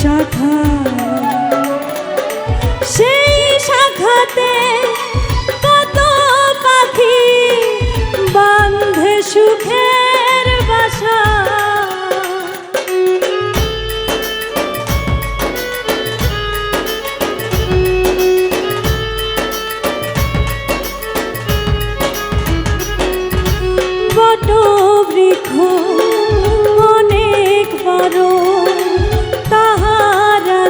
শাখা। সেই শাখাতে কত পাখি বান্ধে সুখের বাসা। বট বৃক্ষ অনেক বড়।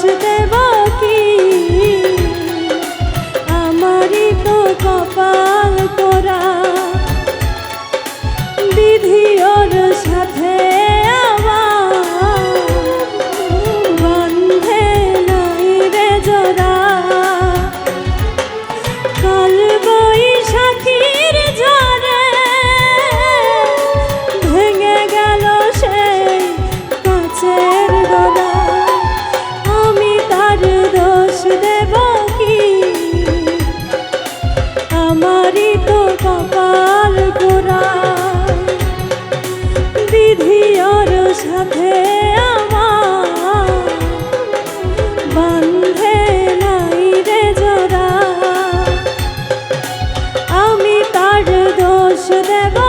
Sugar. আর দোষ দেব